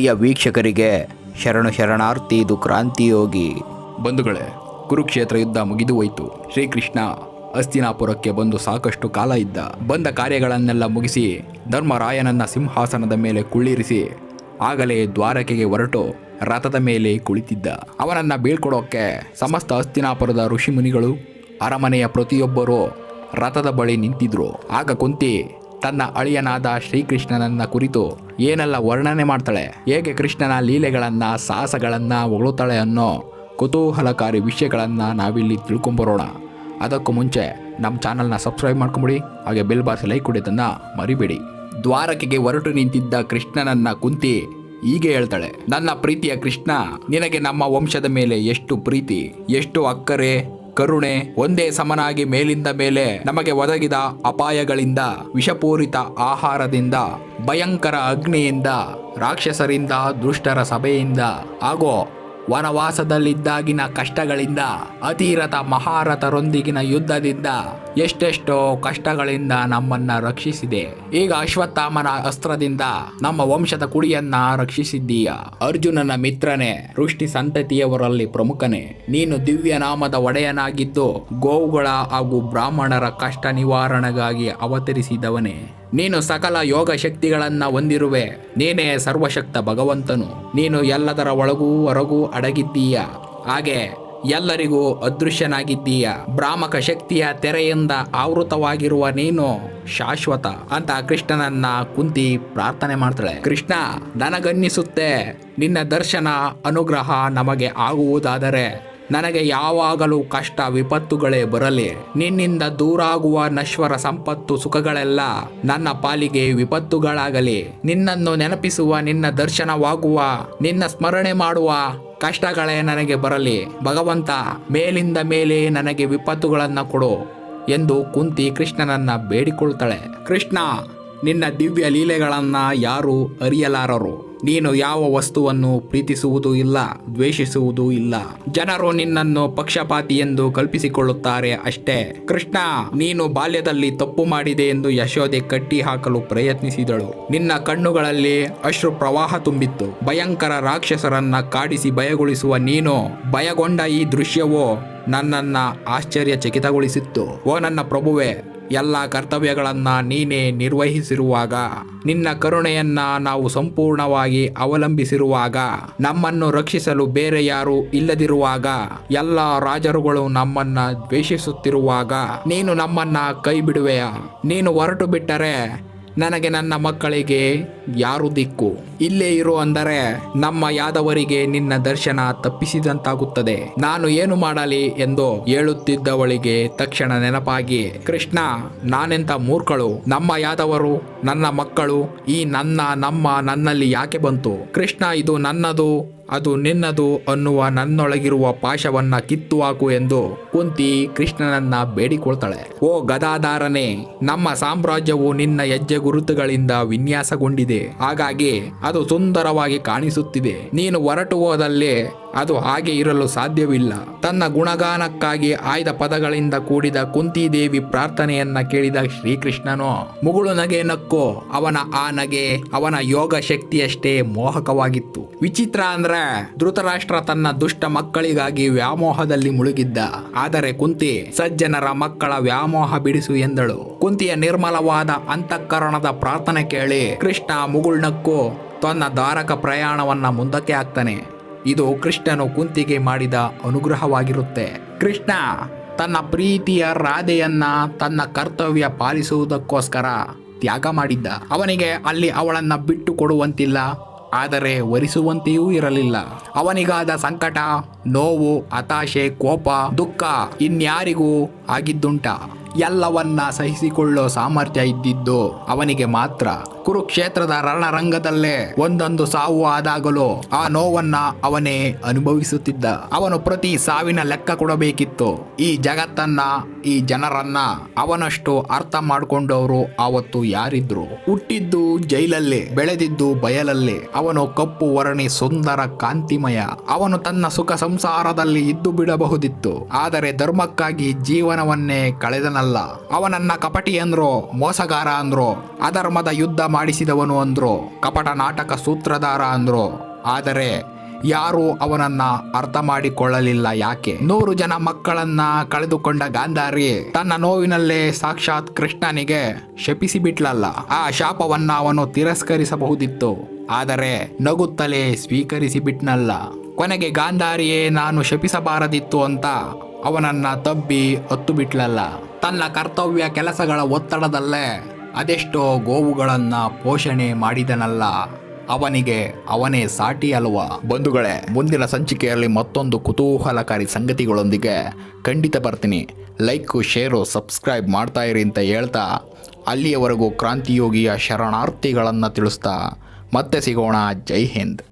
ಪ್ರಿಯ ವೀಕ್ಷಕರಿಗೆ ಶರಣು ಶರಣಾರ್ಥಿ ಇದು ಕ್ರಾಂತಿಯೋಗಿ ಬಂಧುಗಳೇ, ಕುರುಕ್ಷೇತ್ರ ಯುದ್ಧ ಮುಗಿದು ಹೋಯಿತು. ಶ್ರೀಕೃಷ್ಣ ಅಸ್ತಿನಾಪುರಕ್ಕೆ ಬಂದು ಸಾಕಷ್ಟು ಕಾಲ ಇದ್ದ. ಬಂದ ಕಾರ್ಯಗಳನ್ನೆಲ್ಲ ಮುಗಿಸಿ ಧರ್ಮರಾಯನನ್ನ ಸಿಂಹಾಸನದ ಮೇಲೆ ಕುಳ್ಳಿರಿಸಿ ಆಗಲೇ ದ್ವಾರಕೆಗೆ ಹೊರಟು ರಥದ ಮೇಲೆ ಕುಳಿತಿದ್ದ. ಅವನನ್ನ ಬೀಳ್ಕೊಡೋಕೆ ಸಮಸ್ತ ಹಸ್ತಿನಾಪುರದ ಋಷಿಮುನಿಗಳು, ಅರಮನೆಯ ಪ್ರತಿಯೊಬ್ಬರೂ ರಥದ ಬಳಿ ನಿಂತಿದ್ರು. ಆಗ ಕುಂತಿ ತನ್ನ ಅಳಿಯನಾದ ಶ್ರೀಕೃಷ್ಣನನ್ನ ಕುರಿತು ಏನೆಲ್ಲ ವರ್ಣನೆ ಮಾಡ್ತಾಳೆ. ಹೇಗೆ ಕೃಷ್ಣನ ಲೀಲೆಗಳನ್ನ, ಸಾಹಸಗಳನ್ನ ಹೊಗಳುತ್ತಾಳೆ ಅನ್ನೋ ಕುತೂಹಲಕಾರಿ ವಿಷಯಗಳನ್ನು ನಾವಿಲ್ಲಿ ತಿಳ್ಕೊಂಬರೋಣ. ಅದಕ್ಕೂ ಮುಂಚೆ ನಮ್ಮ ಚಾನಲ್ನ ಸಬ್ಸ್ಕ್ರೈಬ್ ಮಾಡ್ಕೊಂಬಿಡಿ, ಹಾಗೆ ಬೆಲ್ ಬಾರ್ಸ್ ಲೈಕ್ ಕೊಡಿದ್ದನ್ನು ಮರಿಬೇಡಿ. ದ್ವಾರಕೆಗೆ ಹೊರಟು ನಿಂತಿದ್ದ ಕೃಷ್ಣನನ್ನ ಕುಂತಿ ಹೀಗೆ ಹೇಳ್ತಾಳೆ, ನನ್ನ ಪ್ರೀತಿಯ ಕೃಷ್ಣ, ನಿನಗೆ ನಮ್ಮ ವಂಶದ ಮೇಲೆ ಎಷ್ಟು ಪ್ರೀತಿ, ಎಷ್ಟು ಅಕ್ಕರೆ ಕರುಣೆ ಒಂದೇ ಸಮನಾಗಿ ಮೇಲಿಂದ ಮೇಲೆ ನಮಗೆ ಒದಗಿದ ಅಪಾಯಗಳಿಂದ, ವಿಷಪೂರಿತ ಆಹಾರದಿಂದ, ಭಯಂಕರ ಅಗ್ನಿಯಿಂದ, ರಾಕ್ಷಸರಿಂದ, ದುಷ್ಟರ ಸಭೆಯಿಂದ. ಹಾಗೂ ವನವಾಸದಲ್ಲಿದ್ದಾಗಿನ ಕಷ್ಟಗಳಿಂದ ಅತಿರಥ ಮಹಾರಥರೊಂದಿಗಿನ ಯುದ್ಧದಿಂದ ಎಷ್ಟೆಷ್ಟೋ ಕಷ್ಟಗಳಿಂದ ನಮ್ಮನ್ನ ರಕ್ಷಿಸಿದೆ. ಈಗ ಅಶ್ವತ್ಥಾಮನ ಅಸ್ತ್ರದಿಂದ ನಮ್ಮ ವಂಶದ ಕುಡಿಯನ್ನ ರಕ್ಷಿಸಿದ್ದೀಯ? ಅರ್ಜುನನ ಮಿತ್ರನೇ ಋಷ್ಟಿ ಸಂತತಿಯವರಲ್ಲಿ ಪ್ರಮುಖನೇ. ನೀನು ದಿವ್ಯ ನಾಮದ ಒಡೆಯನಾಗಿದ್ದು, ಗೋವುಗಳ ಹಾಗೂ ಬ್ರಾಹ್ಮಣರ ಕಷ್ಟ ನಿವಾರಣೆಗಾಗಿ ಅವತರಿಸಿದವನೇ. ನೀನು ಸಕಲ ಯೋಗ ಶಕ್ತಿಗಳನ್ನು ಹೊಂದಿರುವೆ. ನೀನೇ ಸರ್ವಶಕ್ತ ಭಗವಂತನು. ನೀನು ಎಲ್ಲದರ ಒಳಗೂ ಹೊರಗೂ ಅಡಗಿದ್ದೀಯ. ಹಾಗೆ ಎಲ್ಲರಿಗೂ ಅದೃಶ್ಯನಾಗಿದ್ದೀಯ. ಭ್ರಾಮಕ ಶಕ್ತಿಯ ತೆರೆಯಿಂದ ಆವೃತವಾಗಿರುವ ನೀನು ಶಾಶ್ವತ. ಅಂತ ಕೃಷ್ಣನನ್ನ ಕುಂತಿ ಪ್ರಾರ್ಥನೆ ಮಾಡ್ತಾಳೆ. ಕೃಷ್ಣ, ನನಗನ್ನಿಸುತ್ತೆ, ನಿನ್ನ ದರ್ಶನ, ಅನುಗ್ರಹ ನಮಗೆ ಆಗುವುದಾದರೆ ನನಗೆ ಯಾವಾಗಲೂ ಕಷ್ಟ ವಿಪತ್ತುಗಳೇ ಬರಲಿ. ನಿನ್ನಿಂದ ದೂರಾಗುವ ನಶ್ವರ ಸಂಪತ್ತು ಸುಖಗಳೆಲ್ಲ ನನ್ನ ಪಾಲಿಗೆ ವಿಪತ್ತುಗಳಾಗಲಿ. ನಿನ್ನನ್ನು ನೆನಪಿಸುವ, ನಿನ್ನ ದರ್ಶನವಾಗುವ, ನಿನ್ನ ಸ್ಮರಣೆ ಮಾಡುವ ಕಷ್ಟಗಳೇ ನನಗೆ ಬರಲಿ. ಭಗವಂತ, ಮೇಲಿಂದ ಮೇಲೆ ನನಗೆ ವಿಪತ್ತುಗಳನ್ನು ಕೊಡು ಎಂದು ಕುಂತಿ ಕೃಷ್ಣನನ್ನ ಬೇಡಿಕೊಳ್ತಾಳೆ. ಕೃಷ್ಣ ನಿನ್ನ ದಿವ್ಯ ಲೀಲೆಗಳನ್ನ ಯಾರು ಅರಿಯಲಾರರು. ನೀನು ಯಾವ ವಸ್ತುವನ್ನು ಪ್ರೀತಿಸುವುದೂ ಇಲ್ಲ, ದ್ವೇಷಿಸುವುದೂ ಇಲ್ಲ. ಜನರು ನಿನ್ನನ್ನು ಪಕ್ಷಪಾತಿ ಎಂದು ಕಲ್ಪಿಸಿಕೊಳ್ಳುತ್ತಾರೆ ಅಷ್ಟೇ. ಕೃಷ್ಣ, ನೀನು ಬಾಲ್ಯದಲ್ಲಿ ತಪ್ಪು ಮಾಡಿದೆ ಎಂದು ಯಶೋದೆ ಕಟ್ಟಿ ಹಾಕಲು ಪ್ರಯತ್ನಿಸಿದಳು. ನಿನ್ನ ಕಣ್ಣುಗಳಲ್ಲಿ ಅಶ್ರು ಪ್ರವಾಹ ತುಂಬಿತ್ತು. ಭಯಂಕರ ರಾಕ್ಷಸರನ್ನ ಕಾಡಿಸಿ ಭಯಗೊಳಿಸುವ ನೀನು ಭಯಗೊಂಡ ಈ ದೃಶ್ಯವು? ನನ್ನನ್ನ ಆಶ್ಚರ್ಯಚಕಿತಗೊಳಿಸಿತ್ತು. ಓ ನನ್ನ ಪ್ರಭುವೆ, ಎಲ್ಲ ಕರ್ತವ್ಯಗಳನ್ನ ನೀನೇ ನಿರ್ವಹಿಸಿರುವಾಗ, ನಿನ್ನ ಕರುಣೆಯನ್ನ ನಾವು ಸಂಪೂರ್ಣವಾಗಿ ಅವಲಂಬಿಸಿರುವಾಗ, ನಮ್ಮನ್ನು ರಕ್ಷಿಸಲು ಬೇರೆ ಯಾರು ಇಲ್ಲದಿರುವಾಗ, ಎಲ್ಲ ರಾಜರುಗಳು ನಮ್ಮನ್ನ ದ್ವೇಷಿಸುತ್ತಿರುವಾಗ, ನೀನು ನಮ್ಮನ್ನ ಕೈ ಬಿಡುವೆಯಾ ನೀನು ಹೊರಟು ಬಿಟ್ಟರೆ ನನಗೆ ನನ್ನ ಮಕ್ಕಳಿಗೆ ಯಾರು ದಿಕ್ಕು? ಇಲ್ಲೇ ಇರು ಅಂದರೆ ನಮ್ಮ ಯಾದವರಿಗೆ ನಿನ್ನ ದರ್ಶನ ತಪ್ಪಿಸಿದಂತಾಗುತ್ತದೆ. ನಾನು ಏನು ಮಾಡಲಿ ಎಂದು ಹೇಳುತ್ತಿದ್ದವಳಿಗೆ ತಕ್ಷಣ ನೆನಪಾಗಿ, ಕೃಷ್ಣ ನಾನೆಂತ ಮೂರ್ಖಳು? ನಮ್ಮ ಯಾದವರು, ನನ್ನ ಮಕ್ಕಳು, ಈ ನನ್ನ, ನಮ್ಮ ನನ್ನಲ್ಲಿ ಯಾಕೆ ಬಂತು? ಕೃಷ್ಣ, ಇದು ನನ್ನದು ಅದು ನಿನ್ನದು ಅನ್ನುವ ನನ್ನೊಳಗಿರುವ ಪಾಶವನ್ನ ಕಿತ್ತು ಹಾಕು ಎಂದು ಕುಂತಿ ಕೃಷ್ಣನನ್ನ ಬೇಡಿಕೊಳ್ತಾಳೆ. ಓ ಗದಾಧಾರನೆ, ನಮ್ಮ ಸಾಮ್ರಾಜ್ಯವು ನಿನ್ನ ಹೆಜ್ಜೆ ಗುರುತುಗಳಿಂದ ವಿನ್ಯಾಸಗೊಂಡಿದೆ. ಹಾಗಾಗಿ ಅದು ಸುಂದರವಾಗಿ ಕಾಣಿಸುತ್ತಿದೆ. ನೀನು ಹೊರಟು ಹೋದಲ್ಲಿ ಅದು ಹಾಗೆ ಇರಲು ಸಾಧ್ಯವಿಲ್ಲ. ತನ್ನ ಗುಣಗಾನಕ್ಕಾಗಿ ಆಯ್ದ ಪದಗಳಿಂದ ಕೂಡಿದ ಕುಂತಿದೇವಿ ಪ್ರಾರ್ಥನೆಯನ್ನ ಕೇಳಿದ ಶ್ರೀಕೃಷ್ಣನು, ಮುಗುಳು ನಗೆ ನಕ್ಕೋ, ಅವನ ಆ ನಗೆ, ಅವನ ಯೋಗ ಶಕ್ತಿಯಷ್ಟೇ ಮೋಹಕವಾಗಿತ್ತು. ವಿಚಿತ್ರ ಅಂದ್ರೆ ಧೃತರಾಷ್ಟ್ರ ತನ್ನ ದುಷ್ಟ ಮಕ್ಕಳಿಗಾಗಿ ವ್ಯಾಮೋಹದಲ್ಲಿ ಮುಳುಗಿದ್ದ. ಆದರೆ ಕುಂತಿ, ಸಜ್ಜನರ ಮಕ್ಕಳ ವ್ಯಾಮೋಹ ಬಿಡಿಸು ಎಂದಳು. ಕುಂತಿಯ ನಿರ್ಮಲವಾದ ಅಂತಃಕರಣದ ಪ್ರಾರ್ಥನೆ ಕೇಳಿ ಕೃಷ್ಣ ಮುಗುಳ್ನಕ್ಕು ತನ್ನ ಧಾರಕ ಪ್ರಯಾಣವನ್ನ ಮುಂದಕ್ಕೆ ಹಾಕ್ತಾನೆ. ಇದು ಕೃಷ್ಣನು ಕುಂತಿಗೆ ಮಾಡಿದ ಅನುಗ್ರಹವಾಗಿರುತ್ತೆ. ಕೃಷ್ಣ, ತನ್ನ ಪ್ರೀತಿಯ ರಾಧೆಯನ್ನ ತನ್ನ ಕರ್ತವ್ಯ ಪಾಲಿಸುವುದಕ್ಕೋಸ್ಕರ ತ್ಯಾಗ ಮಾಡಿದ್ದ. ಅವನಿಗೆ ಅಲ್ಲಿ ಅವಳನ್ನ ಬಿಟ್ಟು ಕೊಡುವಂತಿಲ್ಲ. ಆದರೆ ವರಿಸುವಂತೆಯೂ ಇರಲಿಲ್ಲ. ಅವನಿಗಾದ ಸಂಕಟ ನೋವು ಹತಾಶೆ ಕೋಪ ದುಃಖ ಇನ್ಯಾರಿಗೂ ಆಗಿದ್ದುಂಟ. ಎಲ್ಲವನ್ನ ಸಹಿಸಿಕೊಳ್ಳೋ ಸಾಮರ್ಥ್ಯ ಇದ್ದಿದ್ದು ಅವನಿಗೆ ಮಾತ್ರ. ಕುರುಕ್ಷೇತ್ರದ ರಣರಂಗದಲ್ಲೇ ಒಂದೊಂದು ಸಾವು ಆದಾಗಲೂ ಆ ನೋವನ್ನ ಅವನೇ ಅನುಭವಿಸುತ್ತಿದ್ದ. ಅವನು ಪ್ರತಿ ಸಾವಿನ ಲೆಕ್ಕ ಕೊಡಬೇಕಿತ್ತು. ಈ ಜಗತ್ತನ್ನ, ಈ ಜನರನ್ನ ಅವನಷ್ಟು ಅರ್ಥ ಮಾಡಿಕೊಂಡವರು ಆವತ್ತು ಯಾರಿದ್ರು? ಹುಟ್ಟಿದ್ದು ಜೈಲಲ್ಲಿ, ಬೆಳೆದಿದ್ದು ಬಯಲಲ್ಲಿ. ಅವನು ಕಪ್ಪು ವರ್ಣಿ ಸುಂದರ ಕಾಂತಿಮಯ. ಅವನು ತನ್ನ ಸುಖ ಸಂಸಾರದಲ್ಲಿ ಇದ್ದು ಬಿಡಬಹುದಿತ್ತು. ಆದರೆ ಧರ್ಮಕ್ಕಾಗಿ ಜೀವನವನ್ನೇ ಕಳೆದನ ಒಳ್ಳೆಯವನಲ್ಲ ಅವನನ್ನ ಕಪಟಿ ಅಂದ್ರು, ಮೋಸಗಾರ ಅಂದ್ರು, ಅಧರ್ಮದ ಯುದ್ಧ ಮಾಡಿಸಿದವನು ಅಂದ್ರು, ಕಪಟ ನಾಟಕ ಸೂತ್ರಧಾರ ಅಂದ್ರು. ಆದರೆ ಯಾರೂ ಅವನನ್ನ ಅರ್ಥ ಮಾಡಿಕೊಳ್ಳಲಿಲ್ಲ ಯಾಕೆ? ನೂರು ಜನ ಮಕ್ಕಳನ್ನ ಕಳೆದುಕೊಂಡ ಗಾಂಧಾರಿ ತನ್ನ ನೋವಿನಲ್ಲೇ ಸಾಕ್ಷಾತ್ ಕೃಷ್ಣನಿಗೆ ಶಪಿಸಿ ಬಿಟ್ಲಲ್ಲ ಆ ಶಾಪವನ್ನ ಅವನು ತಿರಸ್ಕರಿಸಬಹುದಿತ್ತು. ಆದರೆ ನಗುತ್ತಲೇ ಸ್ವೀಕರಿಸಿ ಬಿಟ್ನಲ್ಲ ಕೊನೆಗೆ ಗಾಂಧಾರಿಯೇ, ನಾನು ಶಪಿಸಬಾರದಿತ್ತು ಅಂತ ಅವನನ್ನ ತಬ್ಬಿ ಹೊತ್ತು ಬಿಟ್ಲಲ್ಲ ತನ್ನ ಕರ್ತವ್ಯ ಕೆಲಸಗಳ ಒತ್ತಡದಲ್ಲೇ ಅದೆಷ್ಟೋ ಗೋವುಗಳನ್ನ ಪೋಷಣೆ ಮಾಡಿದನಲ್ಲ. ಅವನಿಗೆ ಅವನೇ ಸಾಟಿ ಅಲ್ವಾ? ಬಂಧುಗಳೇ, ಮುಂದಿನ ಸಂಚಿಕೆಯಲ್ಲಿ ಮತ್ತೊಂದು ಕುತೂಹಲಕಾರಿ ಸಂಗತಿಗಳೊಂದಿಗೆ ಖಂಡಿತ ಬರ್ತೀನಿ. ಲೈಕು, ಶೇರು, ಸಬ್ಸ್ಕ್ರೈಬ್ ಮಾಡ್ತಾ ಇರಿ ಅಂತ ಹೇಳ್ತಾ ಅಲ್ಲಿಯವರೆಗೂ ಕ್ರಾಂತಿಯೋಗಿಯ ಶರಣಾರ್ಥಿಗಳನ್ನು ತಿಳಿಸ್ತಾ ಮತ್ತೆ ಸಿಗೋಣ. ಜೈ ಹಿಂದ್.